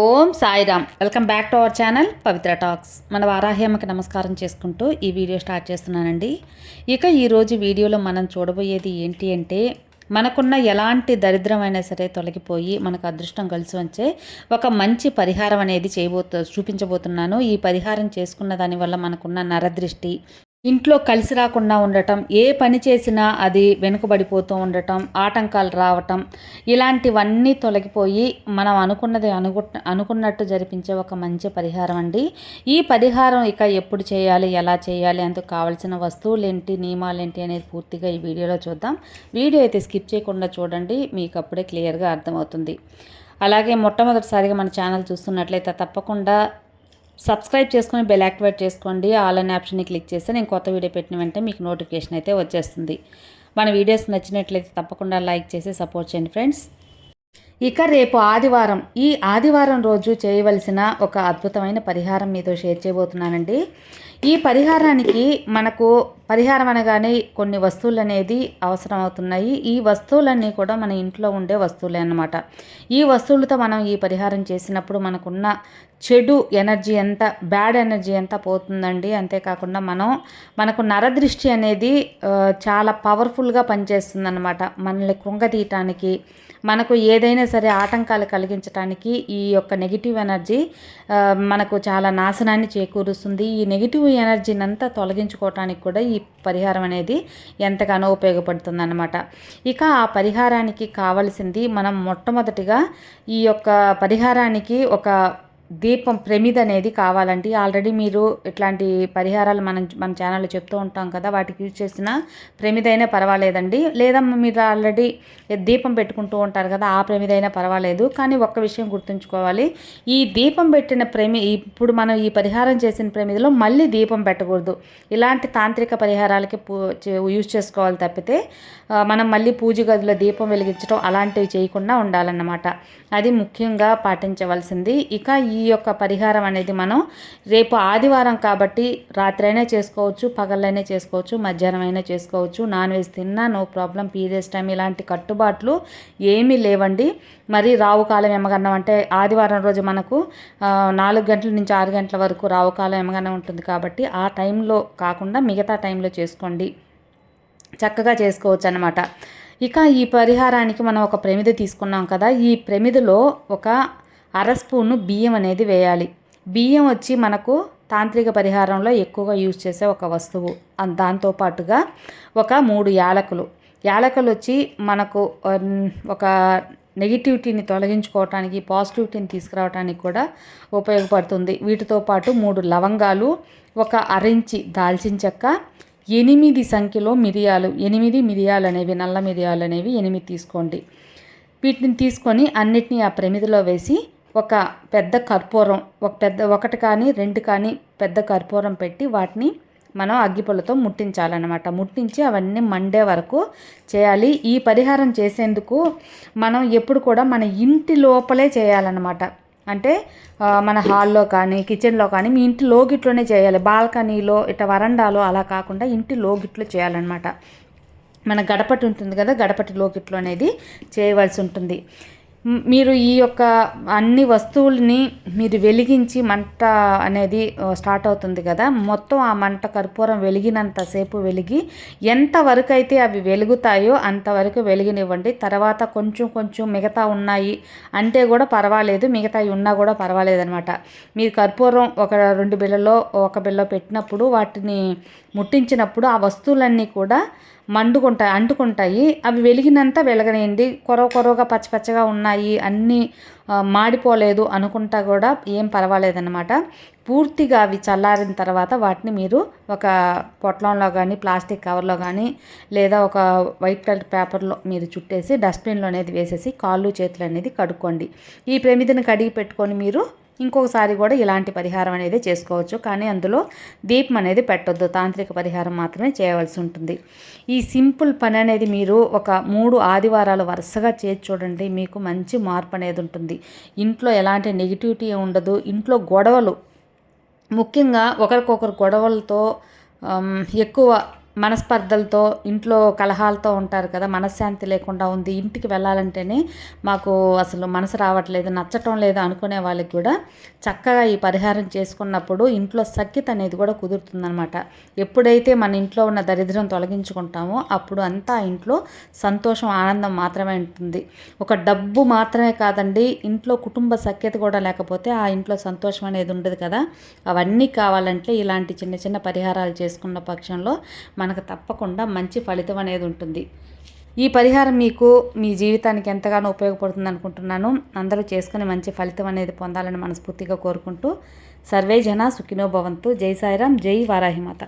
Om Sairam. Welcome back to our channel Pavitra talks. మన వారాహ్యమ్మకి నమస్కారం చేసుకుంటూ ఈ వీడియో స్టార్ట్ చేస్తున్నానండి. ఇక ఈరోజు వీడియోలో మనం చూడబోయేది ఏంటి అంటే మనకున్న ఎలాంటి దరిద్రమైనా సరే తొలగిపోయి మనకు అదృష్టం కలిసి వచ్చే ఒక మంచి పరిహారం అనేది చేయబోతు చూపించబోతున్నాను. ఈ పరిహారం చేసుకున్న దానివల్ల మనకున్న నరదృష్టి ఇంట్లో కలిసి రాకుండా ఉండటం ఏ పని చేసినా అది వెనుకబడిపోతూ ఉండటం ఆటంకాలు రావటం ఇలాంటివన్నీ తొలగిపోయి మనం అనుకున్నది అనుకు అనుకున్నట్టు జరిపించే ఒక మంచి పరిహారం అండి. ఈ పరిహారం ఇక ఎప్పుడు చేయాలి ఎలా చేయాలి అందుకు కావాల్సిన వస్తువులు ఏంటి నియమాలు ఏంటి అనేది పూర్తిగా ఈ వీడియోలో చూద్దాం. వీడియో అయితే స్కిప్ చేయకుండా చూడండి మీకు అప్పుడే క్లియర్గా అర్థమవుతుంది. అలాగే మొట్టమొదటిసారిగా మన ఛానల్ చూస్తున్నట్లయితే తప్పకుండా సబ్స్క్రైబ్ చేసుకొని బెల్ యాక్టివేట్ చేసుకోండి. ఆల్ అనే ఆప్షన్ని క్లిక్ చేస్తే నేను కొత్త వీడియో పెట్టిన వెంటనే మీకు నోటిఫికేషన్ అయితే వచ్చేస్తుంది. మన వీడియోస్ నచ్చినట్లయితే తప్పకుండా లైక్ చేసి సపోర్ట్ చేయండి ఫ్రెండ్స్. ఇక రేపు ఆదివారం ఈ ఆదివారం రోజు చేయవలసిన ఒక అద్భుతమైన పరిహారం మీతో షేర్ చేయబోతున్నానండి. ఈ పరిహారానికి మనకు పరిహారం అనగానే కొన్ని వస్తువులు అనేది అవసరం అవుతున్నాయి ఈ వస్తువులన్నీ కూడా మన ఇంట్లో ఉండే వస్తువులే అన్నమాట. ఈ వస్తువులతో మనం ఈ పరిహారం చేసినప్పుడు మనకున్న చెడు ఎనర్జీ ఎంత బ్యాడ్ ఎనర్జీ ఎంత పోతుందండి. అంతేకాకుండా మనం మనకు నరదృష్టి అనేది చాలా పవర్ఫుల్గా పనిచేస్తుంది అనమాట మనల్ని కృంగతీయటానికి మనకు ఏదైనా సరే ఆటంకాలు కలిగించడానికి ఈ యొక్క నెగిటివ్ ఎనర్జీ మనకు చాలా నాశనాన్ని చేకూరుస్తుంది. ఈ నెగిటివ్ ఎనర్జీని అంతా తొలగించుకోవటానికి కూడా ఈ పరిహారం అనేది ఎంతగానో ఉపయోగపడుతుందన్నమాట. ఇక ఆ పరిహారానికి కావలసింది మనం మొట్టమొదటిగా ఈ యొక్క పరిహారానికి ఒక దీపం ప్రమిద అనేది కావాలండి. ఆల్రెడీ మీరు ఇట్లాంటి పరిహారాలు మనం మన ఛానల్లో చెప్తూ ఉంటాం కదా వాటికి యూజ్ చేసిన ప్రమిదైనా పర్వాలేదండి. లేదా మీరు ఆల్రెడీ దీపం పెట్టుకుంటూ ఉంటారు కదా ఆ ప్రమిదైనా పర్వాలేదు. కానీ ఒక్క విషయం గుర్తుంచుకోవాలి. ఈ దీపం పెట్టిన ప్రమి ఇప్పుడు మనం ఈ పరిహారం చేసిన ప్రమిదలో మళ్ళీ దీపం పెట్టకూడదు. ఇలాంటి తాంత్రిక పరిహారాలకి యూజ్ చేసుకోవాలి తప్పితే మనం మళ్ళీ పూజ గదిలో దీపం వెలిగించడం అలాంటివి చేయకుండా ఉండాలన్నమాట. అది ముఖ్యంగా పాటించవలసింది. ఇక ఈ ఈ యొక్క పరిహారం అనేది మనం రేపు ఆదివారం కాబట్టి రాత్రైనా చేసుకోవచ్చు పగళ్ళైనా చేసుకోవచ్చు మధ్యాహ్నం అయినా చేసుకోవచ్చు. నాన్ వెజ్ తిన్నా నో ప్రాబ్లం. పీరియడ్స్ టైం ఇలాంటి కట్టుబాట్లు ఏమీ లేవండి. మరి రావు కాలం ఎమగన్నం అంటే ఆదివారం రోజు మనకు నాలుగు గంటల నుంచి ఆరు గంటల వరకు రావు కాలం ఎమగన్నం ఉంటుంది కాబట్టి ఆ టైంలో కాకుండా మిగతా టైంలో చేసుకోండి. చక్కగా చేసుకోవచ్చు అనమాట ఇక ఈ పరిహారానికి మనం ఒక ప్రమిద తీసుకున్నాం కదా. ఈ ప్రమిదలో ఒక అర స్పూను బియ్యం అనేది వేయాలి. బియ్యం వచ్చి మనకు తాంత్రిక పరిహారంలో ఎక్కువగా యూజ్ చేసే ఒక వస్తువు. దాంతోపాటుగా ఒక మూడు యాలకులు. యాలకులు వచ్చి మనకు ఒక నెగిటివిటీని తొలగించుకోవటానికి పాజిటివిటీని తీసుకురావడానికి కూడా ఉపయోగపడుతుంది. వీటితో పాటు మూడు లవంగాలు ఒక అరించి దాల్చిన చెక్క ఎనిమిది సంఖ్యలో మిరియాలు ఎనిమిది మిరియాలు అనేవి నల్ల మిరియాలు అనేవి ఎనిమిది తీసుకోండి. వీటిని తీసుకొని అన్నిటినీ ఆ ప్రమిదిలో వేసి ఒక పెద్ద కర్పూరం ఒక పెద్ద ఒకటి కానీ రెండు కానీ పెద్ద కర్పూరం పెట్టి వాటిని మనం అగ్గిపుల్లతో ముట్టించాలన్నమాట. ముట్టించి అవన్నీ మండే వరకు చేయాలి. ఈ పరిహారం చేసేందుకు మనం ఎప్పుడు కూడా మన ఇంటి లోపలే చేయాలన్నమాట. అంటే మన హాల్లో కానీ కిచెన్లో కానీ మీ ఇంటి లోగిట్లోనే చేయాలి. బాల్కనీలో ఇట్లా వరండాలో అలా కాకుండా ఇంటి లోగిట్లో చేయాలన్నమాట. మన గడపటి ఉంటుంది కదా గడపటి లోకిట్లో అనేది చేయవలసి ఉంటుంది. మీరు ఈ యొక్క అన్ని వస్తువుల్ని మీరు వెలిగించి మంట అనేది స్టార్ట్ అవుతుంది కదా. మొత్తం ఆ మంట కర్పూరం వెలిగినంతసేపు వెలిగి ఎంతవరకు అయితే అవి వెలుగుతాయో అంతవరకు వెలిగినివ్వండి. తర్వాత కొంచెం కొంచెం మిగతా ఉన్నాయి అంటే కూడా పర్వాలేదు మిగతా ఉన్నా కూడా పర్వాలేదు అనమాట మీరు కర్పూరం ఒక రెండు బిళ్ళలో ఒక బిళ్ళలో పెట్టినప్పుడు వాటిని ముట్టించినప్పుడు ఆ వస్తువులన్నీ కూడా మండుకుంటాయి అంటుకుంటాయి. అవి వెలిగినంత వెలగనేయండి. కొరవ కొరవగా పచ్చపచ్చగా ఉన్నాయి అన్నీ మాడిపోలేదు అనుకుంటా కూడా ఏం పర్వాలేదన్నమాట. పూర్తిగా అవి చల్లారిన తర్వాత వాటిని మీరు ఒక పొట్లంలో కానీ ప్లాస్టిక్ కవర్లో కానీ లేదా ఒక వైట్ కలర్ పేపర్లో మీరు చుట్టేసి డస్ట్బిన్లో అనేది వేసేసి కాళ్ళు చేతులు అనేది కడుక్కోండి. ఈ ప్రమిదిని కడిగి పెట్టుకొని మీరు ఇంకొకసారి కూడా ఇలాంటి పరిహారం అనేది చేసుకోవచ్చు. కానీ అందులో దీపం అనేది పెట్టొద్దు. తాంత్రిక పరిహారం మాత్రమే చేయవలసి ఉంటుంది. ఈ సింపుల్ పని అనేది మీరు ఒక మూడు ఆదివారాలు వరుసగా చేసి చూడండి. మీకు మంచి మార్పు అనేది ఉంటుంది. ఇంట్లో ఎలాంటి నెగిటివిటీ ఉండదు. ఇంట్లో గొడవలు ముఖ్యంగా ఒకరికొకరు గొడవలతో ఎక్కువ మనస్పర్ధలతో ఇంట్లో కలహాలతో ఉంటారు కదా మనశ్శాంతి లేకుండా ఉంది ఇంటికి వెళ్ళాలంటేనే మాకు అసలు మనసు రావట్లేదు నచ్చటం లేదు అనుకునే వాళ్ళకి కూడా చక్కగా ఈ పరిహారం చేసుకున్నప్పుడు ఇంట్లో సఖ్యత అనేది కూడా కుదురుతుందనమాట ఎప్పుడైతే మన ఇంట్లో ఉన్న దరిద్రం తొలగించుకుంటామో అప్పుడు అంతా ఇంట్లో సంతోషం ఆనందం మాత్రమే ఉంటుంది. ఒక డబ్బు మాత్రమే కాదండి ఇంట్లో కుటుంబ సఖ్యత కూడా లేకపోతే ఆ ఇంట్లో సంతోషం అనేది ఉండదు కదా. అవన్నీ కావాలంటే ఇలాంటి చిన్న చిన్న పరిహారాలు చేసుకున్న పక్షంలో మనకు తప్పకుండా మంచి ఫలితం అనేది ఉంటుంది. ఈ పరిహారం మీకు మీ జీవితానికి ఎంతగానో ఉపయోగపడుతుంది అనుకుంటున్నాను. అందరూ చేసుకుని మంచి ఫలితం అనేది పొందాలని మనస్ఫూర్తిగా కోరుకుంటూ సర్వే జన సుఖినో భవంతు. జై సాయిరాం జై వారాహిమాత.